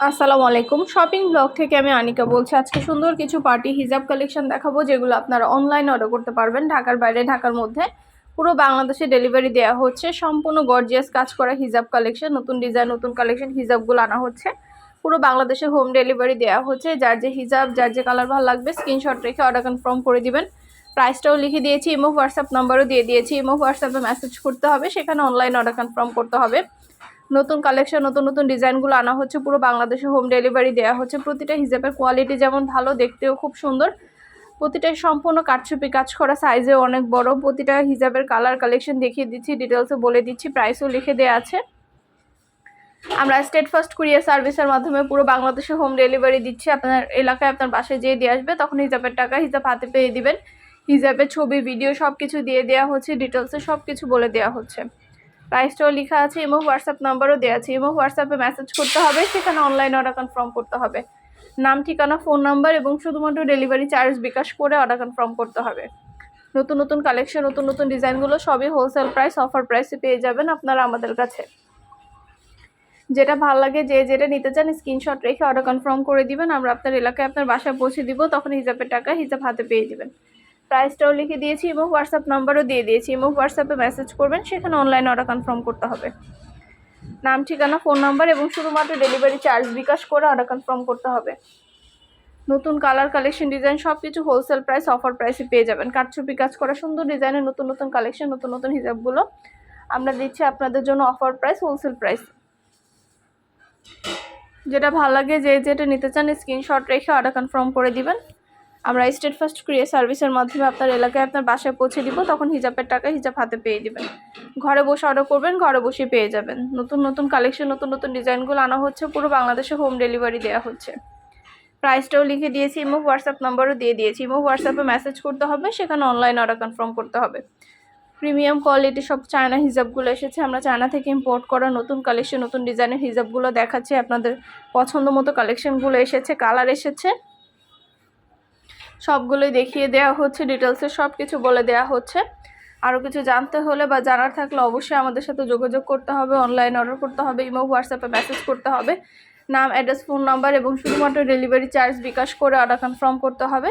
আসসালামু আলাইকুম। Shopping blog থেকে আমি আনিকা বলছি, আজকে সুন্দর কিছু পার্টি হিজাব কালেকশন দেখাবো, যেগুলো আপনারা অনলাইন অর্ডার করতে পারবেন। ঢাকার বাইরে, ঢাকার মধ্যে পুরো বাংলাদেশে ডেলিভারি দেওয়া হচ্ছে। সম্পূর্ণ গর্জিয়াস কাজ করা হিজাব কালেকশন, নতুন ডিজাইন নতুন কালেকশন হিজাবগুলো আনা হচ্ছে। পুরো বাংলাদেশে হোম ডেলিভারি দেওয়া হচ্ছে। যার যে হিজাব, যার যে কালার ভালো লাগবে স্ক্রিনশট রেখে অর্ডার কনফার্ম করে দিবেন। প্রাইসটাও লিখে দিয়েছি ইমো হোয়াটসঅ্যাপ নাম্বারও দিয়ে দিয়েছি। ইমো হোয়াটসঅ্যাপে মেসেজ করতে হবে, সেখানে অনলাইন অর্ডার কনফার্ম করতে হবে। নতুন কালেকশন নতুন নতুন ডিজাইনগুলো আনা হচ্ছে, পুরো বাংলাদেশে হোম ডেলিভারি দেওয়া হচ্ছে। প্রতিটা হিজাবের কোয়ালিটি যেমন ভালো, দেখতেও খুব সুন্দর। প্রতিটা সম্পূর্ণ কাঠছুপি কাজ করা সাইজেও অনেক বড়। প্রতিটা হিজাবের কালার কালেকশন দেখিয়ে দিচ্ছি ডিটেলসে বলে দিচ্ছি প্রাইসও লিখে দেওয়া আছে। আমরা স্টেট ফার্স্ট কুরিয়ার সার্ভিসের মাধ্যমে পুরো বাংলাদেশে হোম ডেলিভারি দিচ্ছি। আপনার এলাকায় আপনার বাসায় যেয়ে দিয়ে আসবে, তখন হিজাবের টাকা হিজাব হাতে পেয়ে দিবেন। হিজাবের ছবি ভিডিও সব কিছু দিয়ে দেওয়া হচ্ছে ডিটেলসে সব কিছু বলে দেওয়া হচ্ছে। প্রাইসটাও লেখা আছে ইমো হোয়াটসঅ্যাপ নাম্বারও দেওয়া আছে। ইমো হোয়াটসঅ্যাপে মেসেজ করতে হবে, সেখানে অনলাইন অর্ডার কনফার্ম করতে হবে। নাম, ঠিকানা ফোন নাম্বার এবং শুধুমাত্র ডেলিভারি চার্জ বিকাশ করে অর্ডার কনফার্ম করতে হবে। নতুন নতুন কালেকশন নতুন নতুন ডিজাইনগুলো সবই হোলসেল প্রাইস অফার প্রাইসে পেয়ে যাবেন আপনারা আমাদের কাছে। যেটা ভালো লাগে, যে যেটা নিতে চান স্ক্রিনশট রেখে অর্ডার কনফার্ম করে দিবেন। আমরা আপনার এলাকায় আপনার বাসায় পৌঁছে দিব, তখন হিসাবের টাকা হিসাব হাতে পেয়ে দিবেন প্রাইসটাও লিখে দিয়েছি এবং হোয়াটসঅ্যাপ নাম্বারও দিয়ে দিয়েছি। এবং হোয়াটসঅ্যাপে মেসেজ করবেন, সেখানে অনলাইন অর্ডার কনফার্ম করতে হবে। নাম, ঠিকানা ফোন নাম্বার এবং শুধুমাত্র ডেলিভারি চার্জ বিকাশ করে অর্ডার কনফার্ম করতে হবে। নতুন কালার কালেকশন ডিজাইন সব কিছু হোলসেল প্রাইস অফার প্রাইসে পেয়ে যাবেন। কাঠছুপি কাজ করা সুন্দর ডিজাইনের নতুন নতুন কালেকশন নতুন নতুন হিসাবগুলো আমরা দিচ্ছি আপনাদের জন্য অফার প্রাইস হোলসেল প্রাইস যেটা ভালো লাগে, যে যেটা নিতে চান স্ক্রিনশট রেখে অর্ডার কনফার্ম করে দিবেন। আমরা স্টেট ফার্স্ট ক্রিয়ার সার্ভিসের মাধ্যমে আপনার এলাকায় আপনার বাসায় পৌঁছে দিব, তখন হিজাবের টাকা হিজাব হাতে পেয়ে দিবেন। ঘরে বসে অর্ডার করবেন, ঘরে বসে পেয়ে যাবেন। নতুন নতুন কালেকশন নতুন নতুন ডিজাইনগুলো আনা হচ্ছে, পুরো বাংলাদেশে হোম ডেলিভারি দেওয়া হচ্ছে। প্রাইসটাও লিখে দিয়েছি, ইমো, হোয়াটসঅ্যাপ নাম্বারও দিয়ে দিয়েছি। ইমো, হোয়াটসঅ্যাপে মেসেজ করতে হবে, সেখানে অনলাইন অর্ডার কনফার্ম করতে হবে। প্রিমিয়াম কোয়ালিটি সব চায়না হিজাবগুলো এসেছে, আমরা চায়না থেকে ইম্পোর্ট করা নতুন কালেকশন নতুন ডিজাইনের হিজাবগুলো দেখাচ্ছি। আপনাদের পছন্দ মতো কালেকশনগুলো এসেছে কালার এসেছে। সবগুলোই দেখিয়ে দেওয়া হচ্ছে ডিটেলসে সব কিছু বলে দেওয়া হচ্ছে। আরও কিছু জানতে হলে বা জানার থাকলে অবশ্যই আমাদের সাথে যোগাযোগ করতে হবে অনলাইন অর্ডার করতে হবে ইমো হোয়াটসঅ্যাপে মেসেজ করতে হবে। নাম অ্যাড্রেস ফোন নাম্বার এবং শুধুমাত্র ডেলিভারি চার্জ বিকাশ করে অর্ডার কনফার্ম করতে হবে।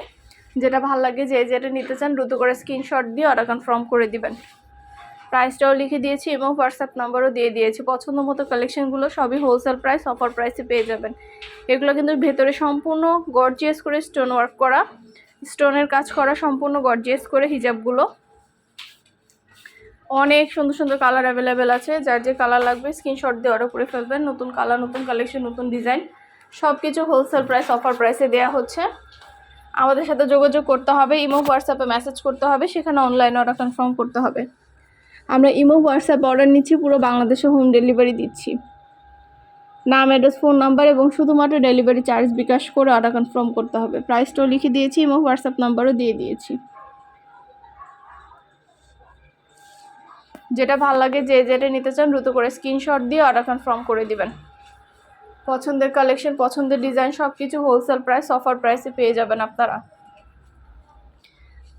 যেটা ভালো লাগে যে, যেটা নিতে চান দ্রুত করে স্ক্রিনশট দিয়ে অর্ডার কনফার্ম করে দিবেন। প্রাইসটাও লিখে দিয়েছি এবং হোয়াটসঅ্যাপ নাম্বারও দিয়ে দিয়েছি। পছন্দ মতো কালেকশনগুলো সবই হোলসেল প্রাইস অফার প্রাইসে পেয়ে যাবেন। এগুলো কিন্তু ভেতরে সম্পূর্ণ গর্জিয়াস করে স্টোন ওয়ার্ক করা স্টোনের কাজ করা সম্পূর্ণ গর্জিয়াস করে হিজাবগুলো। অনেক সুন্দর সুন্দর কালার অ্যাভেলেবেল আছে, যার যে কালার লাগবে স্ক্রিনশট দিয়ে অর্ডার করে ফেলবেন। নতুন কালার নতুন কালেকশন নতুন ডিজাইন সব কিছু হোলসেল প্রাইস অফার প্রাইসে দেওয়া হচ্ছে। আমাদের সাথে যোগাযোগ করতে হবে ইমো হোয়াটসঅ্যাপে মেসেজ করতে হবে, সেখানে অনলাইন অর্ডার কনফার্ম করতে হবে। আমরা ইমো, হোয়াটসঅ্যাপ, অর্ডার নিচ্ছি, পুরো বাংলাদেশে হোম ডেলিভারি দিচ্ছি। নাম, অ্যাড্রেস, ফোন নাম্বার এবং শুধুমাত্র ডেলিভারি চার্জ বিকাশ করে অর্ডার কনফার্ম করতে হবে। প্রাইসটাও লিখে দিয়েছি এবং হোয়াটসঅ্যাপ নাম্বারও দিয়ে দিয়েছি। যেটা ভালো লাগে, যে যেটা নিতে চান দ্রুত করে স্ক্রিনশট দিয়ে অর্ডার কনফার্ম করে দিবেন। পছন্দের কালেকশন, পছন্দের ডিজাইন সব কিছু হোলসেল প্রাইস অফার প্রাইসে পেয়ে যাবেন আপনারা।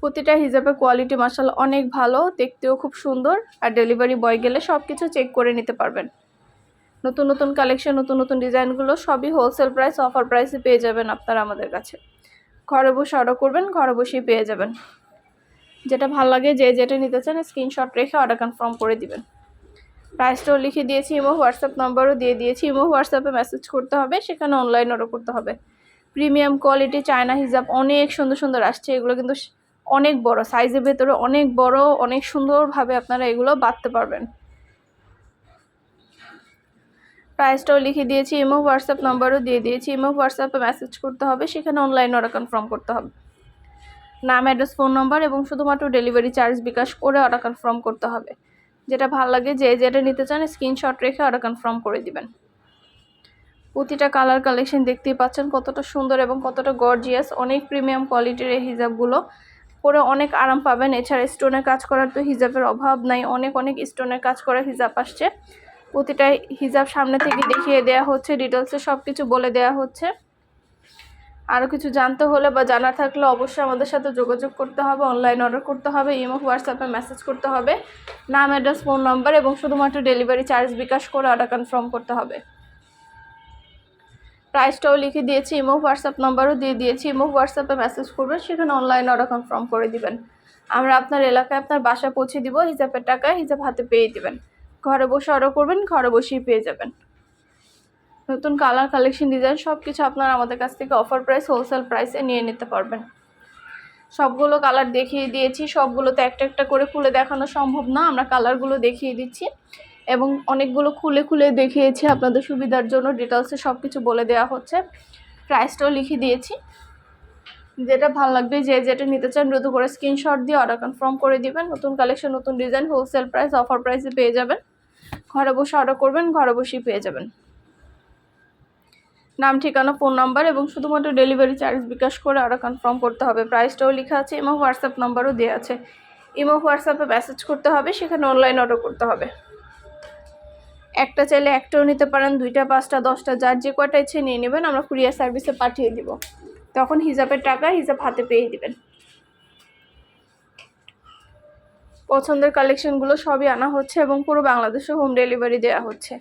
প্রতিটা হিজাবের কোয়ালিটি মাসাল অনেক ভালো, দেখতেও খুব সুন্দর। আর ডেলিভারি বয় গেলে সব কিছু চেক করে নিতে পারবেন। নতুন নতুন কালেকশন নতুন নতুন ডিজাইনগুলো সবই হোলসেল প্রাইস অফার প্রাইসে পেয়ে যাবেন আপনারা আমাদের কাছে। ঘরে বসে অর্ডার করবেন, ঘরে বসেই পেয়ে যাবেন। যেটা ভালো লাগে, যে যেটা নিতে চান স্ক্রিনশট রেখে অর্ডার কনফার্ম করে দিবেন। প্রাইসটাও লিখে দিয়েছি ইমো হোয়াটসঅ্যাপ নাম্বারও দিয়ে দিয়েছি। ইমো হোয়াটসঅ্যাপে মেসেজ করতে হবে, সেখানে অনলাইন অর্ডার করতে হবে। প্রিমিয়াম কোয়ালিটি চায়না হিজাব অনেক সুন্দর সুন্দর আসছে। এগুলো কিন্তু অনেক বড় সাইজের ভেতরে অনেক বড়, অনেক সুন্দরভাবে আপনারা এগুলো বাঁধতে পারবেন। প্রাইসটাও লিখে দিয়েছি ইমো হোয়াটসঅ্যাপ নাম্বারও দিয়ে দিয়েছি ইমো হোয়াটসঅ্যাপে মেসেজ করতে হবে, সেখানে অনলাইন অর্ডার কনফার্ম করতে হবে। নাম অ্যাড্রেস ফোন নাম্বার এবং শুধুমাত্র ডেলিভারি চার্জ বিকাশ করে অর্ডার কনফার্ম করতে হবে। যেটা ভালো লাগে, যে যেটা নিতে চান স্ক্রিনশট রেখে অর্ডার কনফার্ম করে দিবেন। প্রতিটা কালার কালেকশন দেখতেই পাচ্ছেন, কতটা সুন্দর এবং কতটা গর্জিয়াস অনেক প্রিমিয়াম কোয়ালিটির এই হিজাবগুলো পরে অনেক আরাম পাবেন। এছাড়া স্টোনের কাজ করার তো হিজাবের অভাব নাই। অনেক অনেক স্টোনের কাজ করা হিজাব আসছে। প্রতিটা হিজাব সামনে থেকে দেখিয়ে দেওয়া হচ্ছে। ডিটেলসে সব কিছু বলে দেওয়া হচ্ছে। আরও কিছু জানতে হলে বা জানার থাকলে অবশ্যই আমাদের সাথে যোগাযোগ করতে হবে। অনলাইন অর্ডার করতে হবে, ইমো হোয়াটসঅ্যাপে মেসেজ করতে হবে। নাম অ্যাড্রেস ফোন নাম্বার এবং শুধুমাত্র ডেলিভারি চার্জ বিকাশ করে অর্ডার কনফার্ম করতে হবে। প্রাইসটাও লিখে দিয়েছি ইমো হোয়াটসঅ্যাপ নাম্বারও দিয়ে দিয়েছি ইমো হোয়াটসঅ্যাপে মেসেজ করবেন, সেখানে অনলাইন অর্ডার কনফার্ম করে দিবেন। আমরা আপনার এলাকায় আপনার বাসা পৌঁছে দিব, হিসাবের টাকা হিসাব হাতে পেয়ে দিবেন। ঘরে বসে অর্ডার করবেন, ঘরে বসেই পেয়ে যাবেন। নতুন কালার কালেকশন ডিজাইন সব কিছু আপনারা আমাদের কাছ থেকে অফার প্রাইস হোলসেল প্রাইসে নিয়ে নিতে পারবেন। সবগুলো কালার দেখিয়ে দিয়েছি সবগুলো তো একটা একটা করে খুলে দেখানো সম্ভব না, আমরা কালারগুলো দেখিয়ে দিচ্ছি। এবং অনেকগুলো খুলে খুলে দেখিয়েছি আপনাদের সুবিধার জন্য। ডিটেলসে সব কিছু বলে দেওয়া হচ্ছে। প্রাইসটাও লিখে দিয়েছি। যেটা ভালো লাগবে যে যেটা নিতে চান দ্রুত করে স্ক্রিনশট দিয়ে অর্ডার কনফার্ম করে দিবেন। নতুন কালেকশন নতুন ডিজাইন হোলসেল প্রাইস অফার প্রাইসে পেয়ে যাবেন। ঘরে বসে অর্ডার করবেন, ঘরে বসেই পেয়ে যাবেন। নাম, ঠিকানা ফোন নাম্বার এবং শুধুমাত্র ডেলিভারি চার্জ বিকাশ করে অর্ডার কনফার্ম করতে হবে। প্রাইসটাও লেখা আছে এবং হোয়াটসঅ্যাপ নাম্বারও দেওয়া আছে। ইমো হোয়াটসঅ্যাপে মেসেজ করতে হবে, সেখানে অনলাইন অর্ডার করতে হবে। একটা চাইলে একটাও নিতে পারেন, দুইটা, পাঁচটা, দশটা, যার যে কয়টা ইচ্ছে নিয়ে নেবেন, আমরা কুরিয়ার সার্ভিসে পাঠিয়ে দিব। তখন হিসাবের টাকা হিসাব হাতে পেয়ে দিবেন। পছন্দের কালেকশনগুলো সবই আনা হচ্ছে এবং পুরো বাংলাদেশে হোম ডেলিভারি দেওয়া হচ্ছে।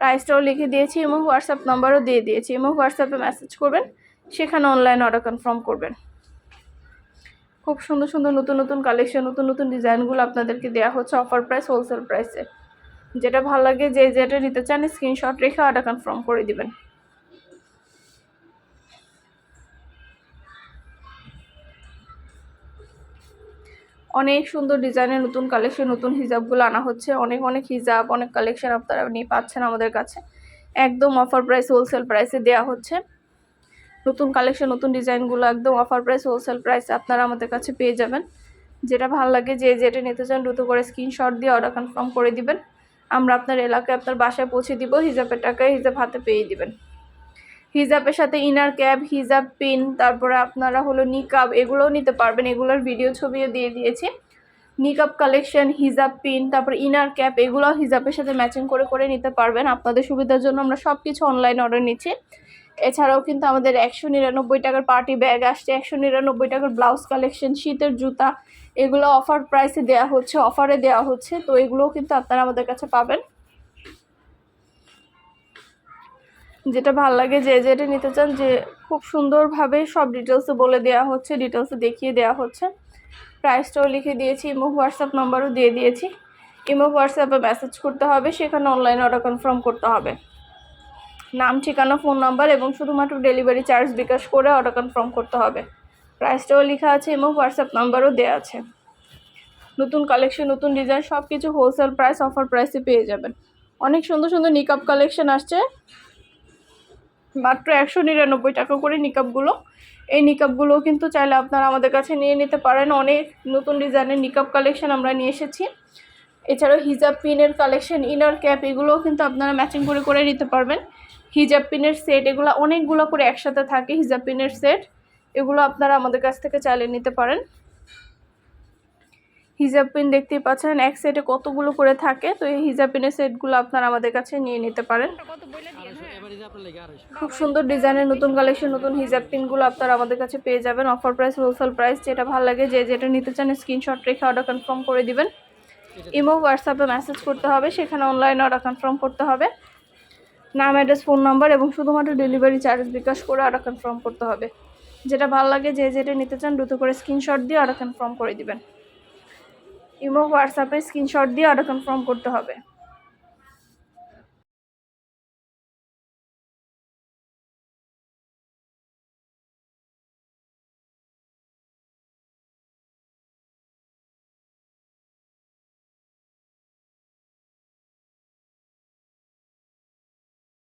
প্রাইসটাও লিখে দিয়েছি এবং হোয়াটসঅ্যাপ নাম্বারও দিয়ে দিয়েছি। এবং হোয়াটসঅ্যাপে মেসেজ করবেন, সেখানে অনলাইন অর্ডার কনফার্ম করবেন। খুব সুন্দর সুন্দর নতুন নতুন কালেকশন নতুন নতুন ডিজাইনগুলো আপনাদেরকে দেওয়া হচ্ছে অফার প্রাইস হোলসেল প্রাইসে যেটা ভালো লাগে যে যেটা নিতে চান স্ক্রিনশট রেখে অর্ডার কনফার্ম করে দিবেন। অনেক সুন্দর ডিজাইনের নতুন কালেকশন নতুন হিজাবগুলো আনা হচ্ছে। অনেক অনেক হিজাব, অনেক কালেকশন আপনারা নিয়ে পাচ্ছেন আমাদের কাছে। একদম অফার প্রাইস হোলসেল প্রাইসে দেওয়া হচ্ছে। নতুন কালেকশন নতুন ডিজাইনগুলো একদম অফার প্রাইস হোলসেল প্রাইসে আপনারা আমাদের কাছে পেয়ে যাবেন। যেটা ভালো লাগে যে যেটা নিতে চান, দ্রুত করে স্ক্রিনশট দিয়ে অর্ডার কনফার্ম করে দিবেন। আমরা আপনার এলাকায় আপনার বাসায় পৌঁছে দিব, হিজাবের টাকায় হিজাব হাতে পেয়ে দিবেন। হিজাবের সাথে ইনার ক্যাপ হিজাব পিন তারপরে আপনারা হলো নিকাব এগুলোও নিতে পারবেন। এগুলোর ভিডিও ছবিও দিয়ে দিয়েছি। নিকাব কালেকশন হিজাব পিন তারপর ইনার ক্যাপ এগুলো হিজাবের সাথে ম্যাচিং করে করে নিতে পারবেন। আপনাদের সুবিধার জন্য আমরা সব কিছু অনলাইন অর্ডার নিচ্ছি। এছাড়াও কিন্তু আমাদের একশো নিরানব্বই টাকার পার্টি ব্যাগ আসছে, একশো নিরানব্বই টাকার ব্লাউজ কালেকশন, শীতের জুতা, এগুলো অফার প্রাইসে দেওয়া হচ্ছে অফারে দেওয়া হচ্ছে, তো এগুলোও কিন্তু আপনারা আমাদের কাছে পাবেন। যেটা ভালো লাগে যে যেটা নিতে চান, যে খুব সুন্দরভাবে সব ডিটেলসে বলে দেওয়া হচ্ছে ডিটেলসে দেখিয়ে দেওয়া হচ্ছে। প্রাইসটাও লিখে দিয়েছি, ইমো হোয়াটসঅ্যাপ নাম্বারও দিয়ে দিয়েছি। ইমো হোয়াটসঅ্যাপে মেসেজ করতে হবে, সেখানে অনলাইন অর্ডার কনফার্ম করতে হবে। নাম, ঠিকানা, ফোন নাম্বার এবং শুধুমাত্র ডেলিভারি চার্জ বিকাশ করে অর্ডার কনফার্ম করতে হবে। প্রাইসটাও লেখা আছে এবং হোয়াটসঅ্যাপ নাম্বারও দেওয়া আছে। নতুন কালেকশন, নতুন ডিজাইন সব কিছু হোলসেল প্রাইস অফার প্রাইসে পেয়ে যাবেন। অনেক সুন্দর সুন্দর নিকাপ কালেকশন আসছে। মাত্র একশো নিরানব্বই টাকা করে নিকাপগুলো এই নিকাপগুলো কিন্তু চাইলে আপনারা আমাদের কাছে নিয়ে নিতে পারেন। অনেক নতুন ডিজাইনের নিকাপ কালেকশন আমরা নিয়ে এসেছি। এছাড়াও হিজাব পিনের কালেকশন ইনার ক্যাপ এগুলোও কিন্তু আপনারা ম্যাচিং করে করে নিতে পারবেন। হিজাব পিনের সেট, এগুলো অনেকগুলো করে একসাথে থাকে হিজাব পিনের সেট। এগুলো আপনারা আমাদের কাছ থেকে চালিয়ে নিতে পারেন। হিজাব পিন দেখতেই পাচ্ছেন, এক সেটে কতগুলো করে থাকে, তো এই হিজাব পিনের সেটগুলো আপনারা আমাদের কাছে নিয়ে নিতে পারেন। খুব সুন্দর ডিজাইনের নতুন কালেকশন, নতুন হিজাব পিনগুলো আপনারা আমাদের কাছে পেয়ে যাবেন। অফার প্রাইস হোলসেল প্রাইস যেটা ভালো লাগে, যে যেটা নিতে চান স্ক্রিনশট রেখে অর্ডার কনফার্ম করে দিবেন। ইমো হোয়াটসঅ্যাপে মেসেজ করতে হবে, সেখানে অনলাইনে অর্ডার কনফার্ম করতে হবে। নাম অ্যাড্রেস ফোন নাম্বার এবং শুধুমাত্র ডেলিভারি চার্জ বিকাশ করে অর্ডার কনফার্ম করতে হবে। যেটা ভালো লাগে যে যেটা নিতে চান দ্রুত করে স্ক্রিনশট দিয়ে অর্ডার কনফার্ম করে দিবেন। ইমো হোয়াটসঅ্যাপে স্ক্রিনশট দিয়ে অর্ডার কনফার্ম করতে হবে।